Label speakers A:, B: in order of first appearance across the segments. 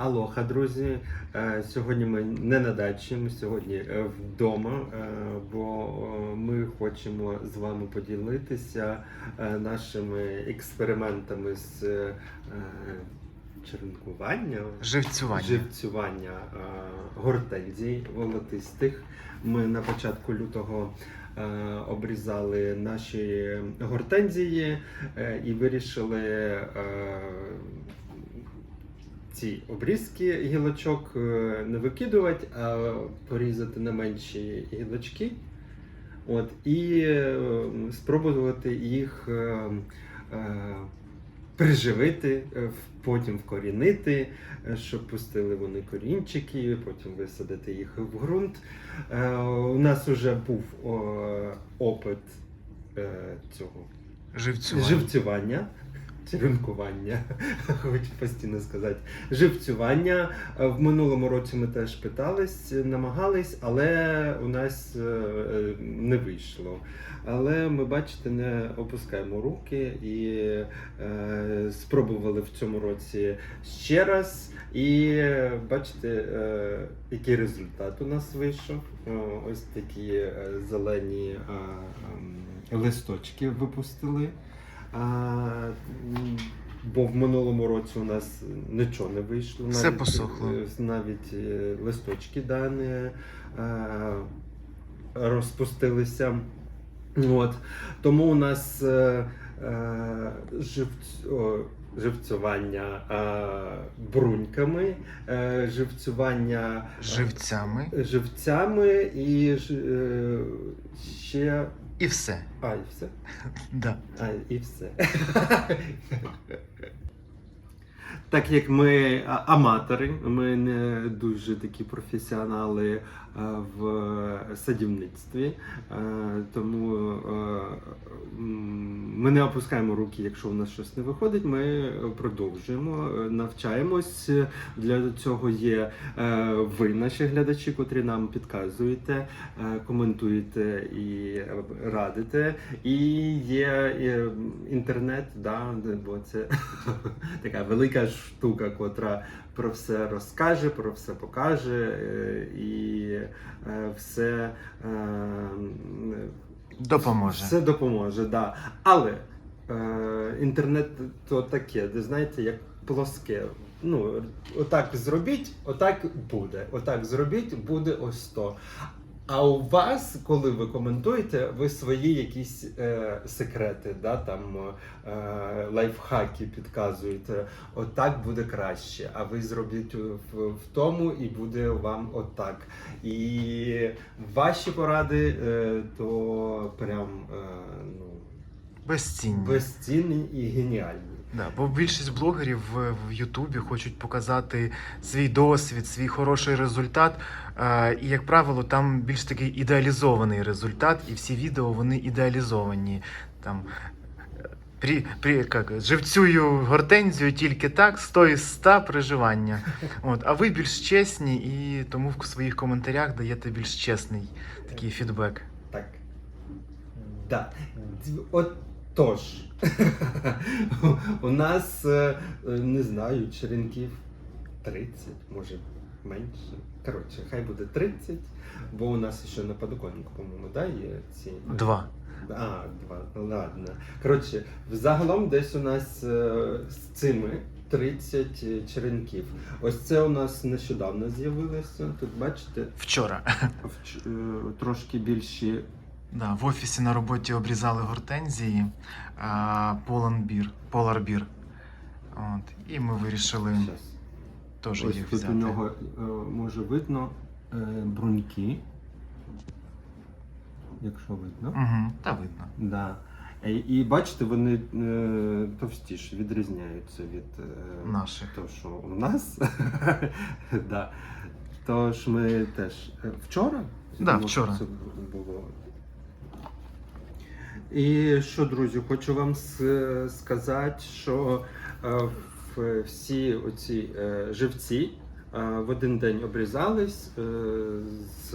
A: Алоха, друзі. Е, Сьогодні ми не на дачі, ми сьогодні е, вдома, е, бо ми хочемо з вами поділитися нашими експериментами з черенкування,
B: Живцювання.
A: живцювання гортензій волотистих. Ми на початку лютого обрізали наші гортензії і вирішили ці обрізки гілочок е, не викидувати, а порізати на менші гілочки. От, і е, спробувати їх е, е, приживити, потім вкорінити, щоб пустили вони корінчики, потім висадити їх в ґрунт. Е, У нас вже був опит е, цього
B: Живцювання.
A: живцювання. Черенкування, хочу постійно сказати. Живцювання. Е, В минулому році ми теж питались, намагались, але у нас е, е, не вийшло. Але ми, бачите, не опускаємо руки і е, спробували в цьому році ще раз. І е, бачите, е, який результат у нас вийшов. Е, Ось такі е, зелені е, ем, листочки випустили. А, бо в минулому році у нас нічого не вийшло.
B: Все посохло.
A: е, Навіть е, листочки да, не е, розпустилися. От. Тому у нас живць, живцювання е, бруньками, е, живцювання
B: Живцями.
A: живцями і ж- е, ще.
B: І все.
A: А, і все.
B: Да.
A: А, і все. Так як ми аматори, ми не дуже такі професіонали в садівництві, тому ми не опускаємо руки, якщо у нас щось не виходить. Ми продовжуємо, е, навчаємось. Для цього є е, ви, наші глядачі, котрі нам підказуєте, е, коментуєте і радите. І є е, інтернет, да, бо це така велика штука, котра про все розкаже, про все покаже е, і е, все, е,
B: Допоможе.
A: все допоможе. Да. Але інтернет то таке, де знаєте, як плоске. Ну, отак зробіть, отак буде. Отак зробіть, буде ось то. А у вас, коли ви коментуєте, ви свої якісь е, секрети, да, там е, лайфхаки підказуєте. Отак буде краще. А ви зробіть в, в тому і буде вам отак. І ваші поради е, то прям е, ну,
B: Безцінні.
A: безцінні і геніальні.
B: Да, бо більшість блогерів в, в Ютубі хочуть показати свій досвід, свій хороший результат. Е, і, як правило, там більш такий ідеалізований результат, і всі відео вони ідеалізовані. Там, при, при, як, живцюю гортензію тільки так, 100 із 100 приживання. От, а ви більш чесні, і тому в своїх коментарях даєте більш чесний такий фідбек.
A: Так. Да. От тож. У нас, е, е, не знаю, черенків 30, може менше. Коротше, хай буде 30, бо у нас ще на подоконнику, по-моєму, да, є ці.
B: Два.
A: А, два. Ладно. Коротше, взагалом десь у нас е, з цими 30 черенків. Ось це у нас нещодавно з'явилося. Тут бачите,
B: Вчора.
A: вч- трошки більші
B: Да, в офісі на роботі обрізали гортензії поланбір, поларбір. От, і ми вирішили теж їх
A: тут
B: взяти.
A: у нього е, може видно е, бруньки. Якщо видно.
B: Угу, та видно.
A: Да. І, і бачите, вони е, товстіше відрізняються від е,
B: Наших.
A: того, що у нас. да. Тож ми теж е, вчора?
B: Да, вчора.
A: Це було. І що, друзі, хочу вам сказати, що е, всі оці е, живці е, в один день обрізались з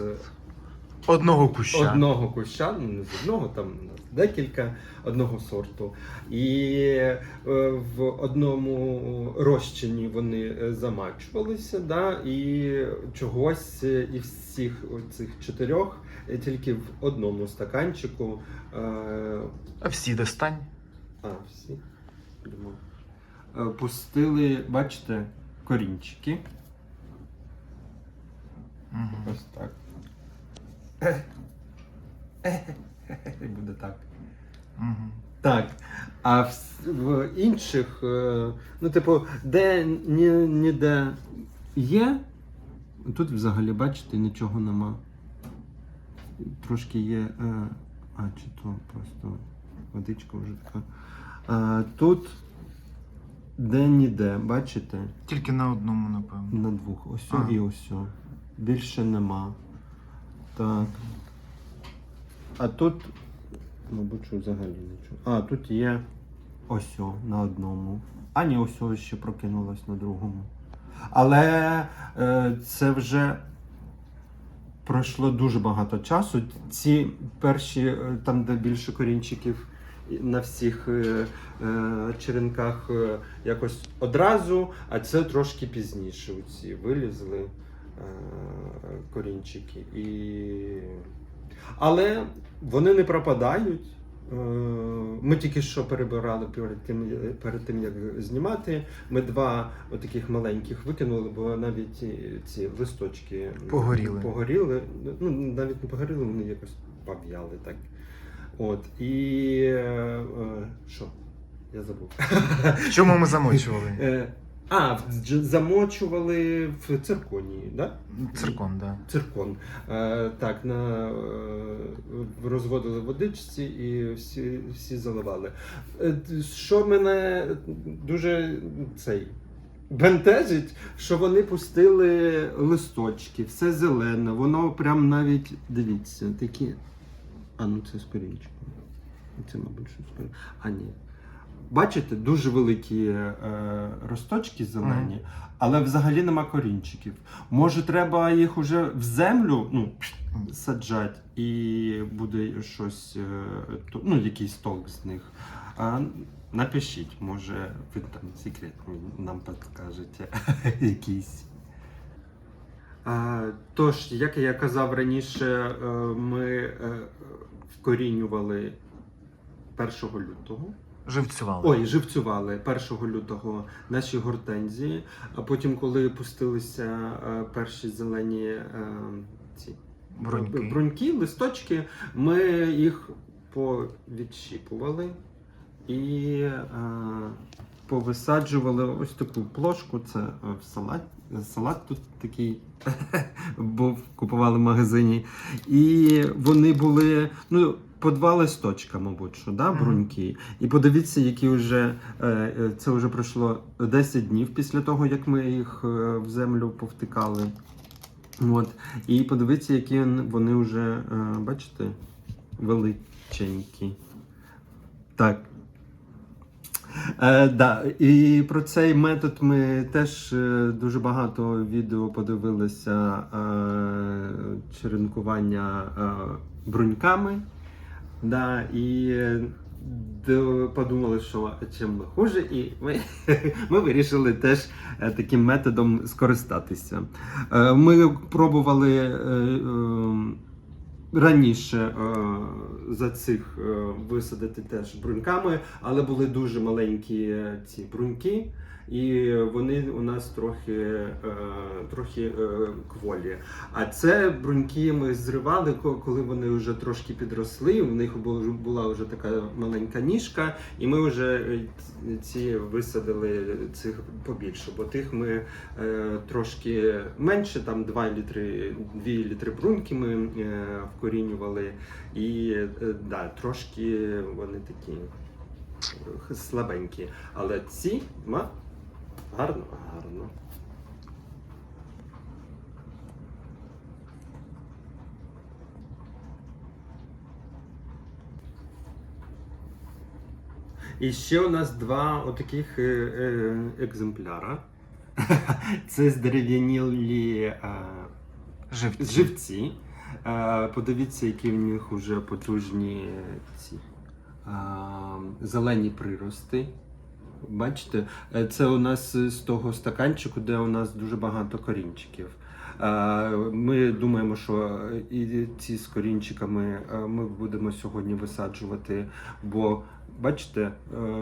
B: Одного куща.
A: одного куща, ну не з одного, там декілька одного сорту. І е, в одному розчині вони е, замачувалися, да, і чогось е, із всіх цих чотирьох тільки в одному стаканчику.
B: А всі достань.
A: а, всі. Думаю. Пустили, бачите, корінчики.
B: Угу.
A: Ось так. Буде так.
B: Угу.
A: Так. А в, в інших, е, ну, типу, де ні, ніде є, тут взагалі, бачите, нічого нема. Трошки є. е, А, чи то просто водичка вже така. А, тут де ніде, бачите?
B: Тільки на одному, напевно.
A: На двох. Ось і ось. Більше нема. Так. А тут, мабуть, що взагалі нічого. А, тут є ось на одному. А ні, ось ще прокинулось на другому. Але е, це вже пройшло дуже багато часу. Ці перші, е, там, де більше корінчиків на всіх е, е, черенках е, якось одразу, а це трошки пізніше. Ці вилізли е, корінчики. І... Але вони не пропадають. Е, Ми тільки що перебирали перед тим, перед тим, як знімати. Ми два таких маленьких викинули, бо навіть ці листочки
B: Погоріли.
A: погоріли. Ну, навіть не погоріли, вони якось пов'яли так. От. І е, е, що? Я забув.
B: Чому ми замочували?
A: А, в- дж- замочували в цирконії, да?
B: Циркон, да.
A: Циркон. Е, так, на, е, розводили водичці і всі, всі заливали. Е, т- що мене дуже цей. Бентежить, що вони пустили листочки, все зелене, воно прям навіть, дивіться, такі. А, ну це з корінчиком. Це, мабуть, що корінчиком. А, ні. Бачите, дуже великі е, росточки зелені, але взагалі нема корінчиків. Може, треба їх уже в землю ну, саджати, і буде щось, е, то- ну, якийсь толк з них. А, напишіть, може, ви там секретний нам підкажете якийсь. А, тож, як я казав раніше, е, ми е, вкорінювали 1 лютого.
B: Живцювали.
A: Ой, живцювали 1 лютого наші гортензії, а потім, коли пустилися е, перші зелені е, ці
B: Бруньки.
A: бруньки, листочки, ми їх повідщіпували і е, повисаджували ось таку плошку. Це в салат. Салат тут такий був, купували в магазині. І вони були ну, по два листочка, мабуть, що, да, бруньки. І подивіться, які вже е, е, це вже пройшло 10 днів після того, як ми їх е, в землю повтикали. От. І подивіться, які вони вже, бачите, величенькі. Так. Е, да. І про цей метод ми теж е, дуже багато відео подивилися е, черенкування е, бруньками. Да, і е, подумали, що чим ми хуже, і ми, ми вирішили теж е, таким методом скористатися. Е, Ми пробували раніше за цих висадити теж бруньками, але були дуже маленькі ці бруньки. І вони у нас трохи, е, трохи е, кволі. А це бруньки ми зривали, ко- коли вони вже трошки підросли. У них була вже така маленька ніжка, і ми вже е, ці висадили цих побільше, бо тих ми трошки менше, там 2 літри, 2 літри бруньки ми вкорінювали. І да, трошки вони такі слабенькі. Але ці ма гарно, гарно. І ще у нас два отаких е, е, екземпляра. Це здерев'янілі е,
B: Живці.
A: живці. Подивіться, які в них вже потужні ці зелені прирости. Бачите, Е, це у нас з того стаканчику, де у нас дуже багато корінчиків. Е, Ми думаємо, що і ці з корінчиками е, ми будемо сьогодні висаджувати, бо бачите, е,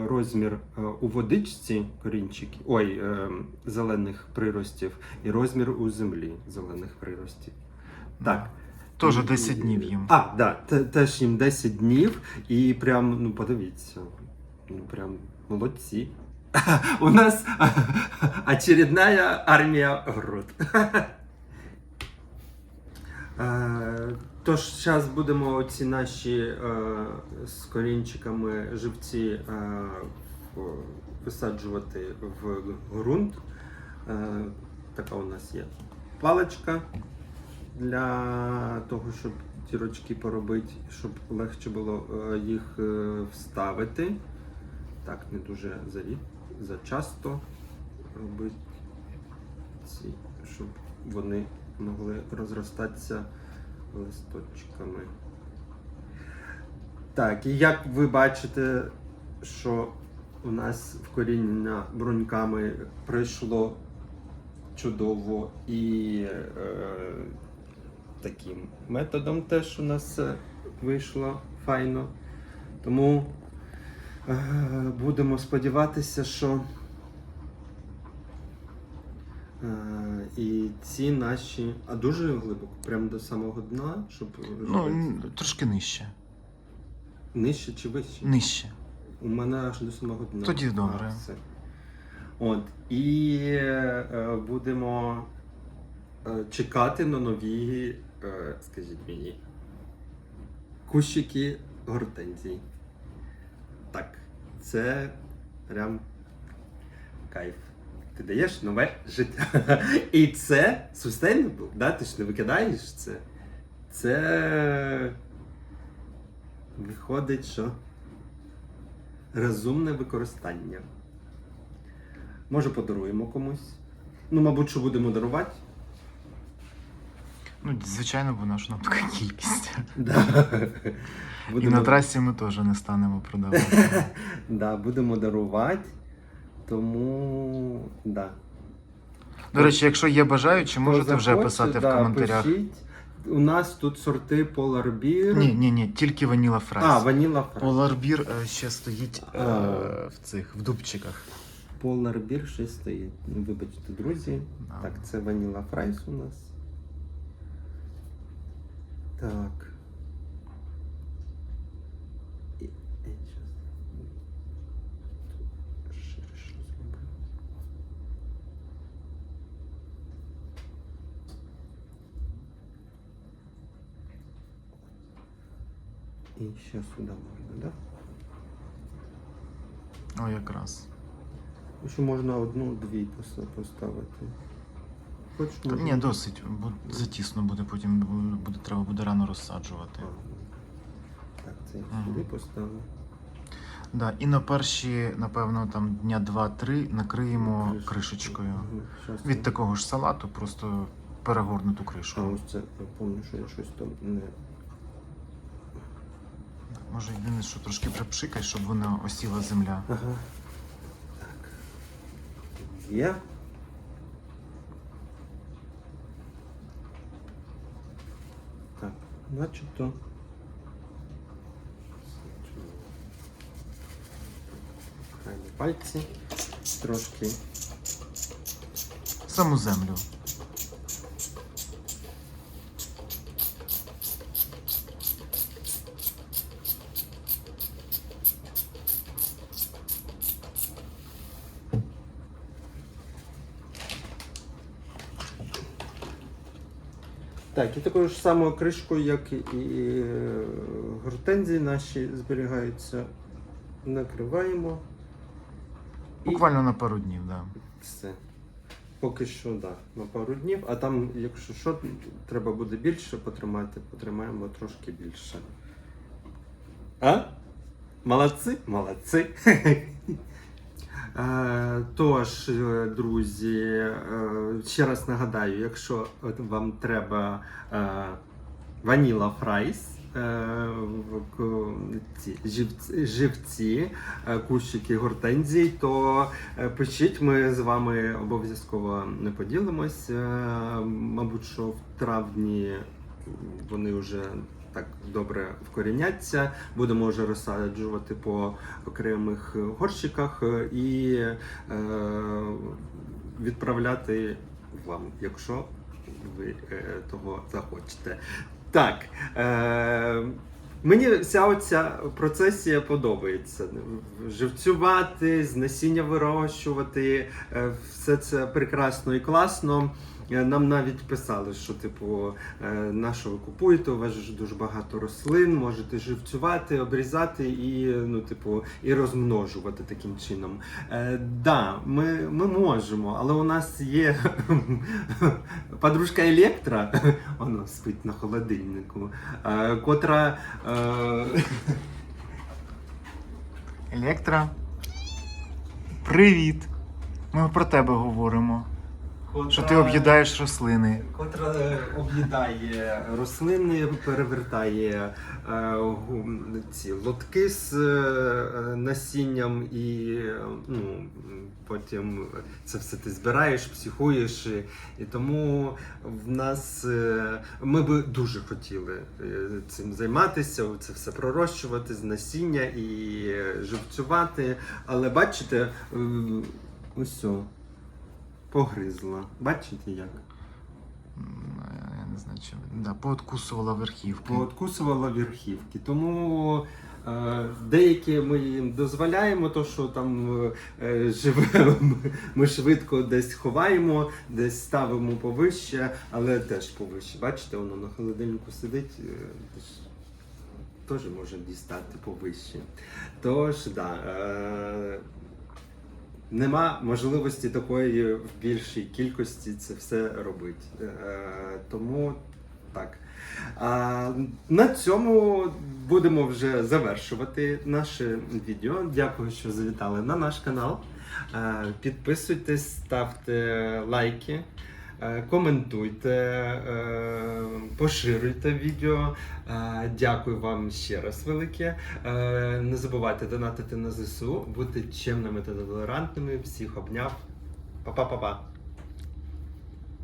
A: розмір е, у водичці корінчиків, ой, е, зелених приростів, і розмір у землі зелених приростів. Так.
B: Теж
A: І-
B: 10 днів їм.
A: А, да, теж їм 10 днів, і прям, ну подивіться, ну прям молодці. У нас очередная армія груд. Тож зараз будемо ці наші з корінчиками живці висаджувати в ґрунт. Така у нас є паличка для того, щоб дірочки поробити, щоб легше було е, їх е, вставити. Так, не дуже зарі, зачасто робити ці, щоб вони могли розростатися листочками. Так, і як ви бачите, що у нас вкорінення бруньками пройшло чудово і е, таким методом теж у нас все вийшло файно. Тому е, будемо сподіватися, що е, і ці наші, а дуже глибоко, прямо до самого дна, щоб
B: Ну, трошки нижче.
A: нижче чи вище?
B: Нижче.
A: У мене аж до самого дна.
B: Тоді добре.
A: А, все. От. І е, будемо е, чекати на нові, е, скажіть мені, кущики гортензій. Так, це прям кайф. Ти даєш нове життя. І це sustainable, да? ти ж не викидаєш це. Це виходить, що розумне використання. Може, подаруємо комусь. Ну, мабуть, що будемо дарувати.
B: Ну, звичайно, бо наша нам така кількість.
A: Да.
B: І на трасі ми теж не станемо продавати.
A: Да, будемо дарувати. Тому да.
B: До речі, якщо є бажаючі,
A: Хто
B: можете вже
A: захоче,
B: писати в
A: да,
B: коментарях.
A: Пишіть. У нас тут сорти Polar Beer.
B: Ні, ні, ні, тільки ваніла фрайс.
A: А, Vanilla Fries.
B: Поларбір е, ще стоїть е,
A: А.
B: в цих в дубчиках.
A: Polar Beer ще стоїть. Ну, Вибачте, друзі. Так, це Vanilla Fries у нас. Так. І, і. Тут ширше зроблю. І ще сюди можна, так?
B: О, якраз.
A: Да? Ще можна одну-дві пос- поставити. Можна?
B: ні, досить. бо Затісно буде, потім буде, треба буде рано розсаджувати.
A: Так, це я сюди поставлю.
B: Да, і на перші, напевно, там дня 2-3 накриємо
A: Криш-
B: кришечкою.
A: Мгм, щас
B: Від такого ж салату, просто перегорнуту
A: А ось це, я пам'ятаю, що я щось там не.
B: Може, єдине, що трошки припшикай, щоб вона осіла земля.
A: Ага. Так. Є. Так, начебто. Пальці. Трошки.
B: Саму землю.
A: Так, і такою ж самою кришкою, як і гортензії наші зберігаються. Накриваємо. І
B: Буквально на пару днів, да.
A: все. Поки що, так, да, на пару днів, а там, якщо що, треба буде більше потримати, потримаємо трошки більше. А? Молодці? Молодці. Е, Тож, е, друзі, е, ще раз нагадаю, якщо вам треба Ваніла Фрайс. ці живці, кущики гортензій, то пишіть, ми з вами обов'язково не поділимось. Мабуть, що в травні вони вже так добре вкоріняться. Будемо вже розсаджувати по окремих горщиках е, і е, відправляти вам, якщо ви е, того захочете. Так. Е, Мені вся оця процесія подобається. Живцювати, з насіння вирощувати, е, все це прекрасно і класно. Е, Нам навіть писали, що типу, е, на що ви купуєте, у вас ж дуже багато рослин, можете живцювати, обрізати і, ну, типу, і розмножувати таким чином. Е, да, ми, ми можемо, але у нас є подружка Електра, вона спить на холодильнику, е, котра. Е,
B: Електра. Привіт! Ми про тебе говоримо. Що ти
A: котра-
B: об'їдаєш рослини.
A: Котра е, об'їдає рослини, перевертає е, ці лотки з е, насінням, і ну, потім це все ти збираєш, психуєш. І, тому в нас е, ми би дуже хотіли е, цим займатися, це все пророщувати з насіння і живцювати. Але бачите, ось. Погризла. Бачите як?
B: Я не знаю, чи да, пооткусувала верхівки.
A: Пооткусувала верхівки. Тому е, деякі ми їм дозволяємо, то що там е, живемо, ми швидко десь ховаємо, десь ставимо повище, але теж повище. Бачите, воно на холодильнику сидить. е, теж- Теж може дістати повище. Тож, да, е, нема можливості такої в більшій кількості це все робити. Е, тому так. А, на цьому будемо вже завершувати наше відео. Дякую, що завітали на наш канал. Е, Підписуйтесь, ставте лайки, коментуйте, е, поширюйте відео. Е, Дякую вам ще раз велике. Е, Не забувайте донатити на ЗСУ, бути чемними та толерантними. Всіх обняв. Па-па-па-па.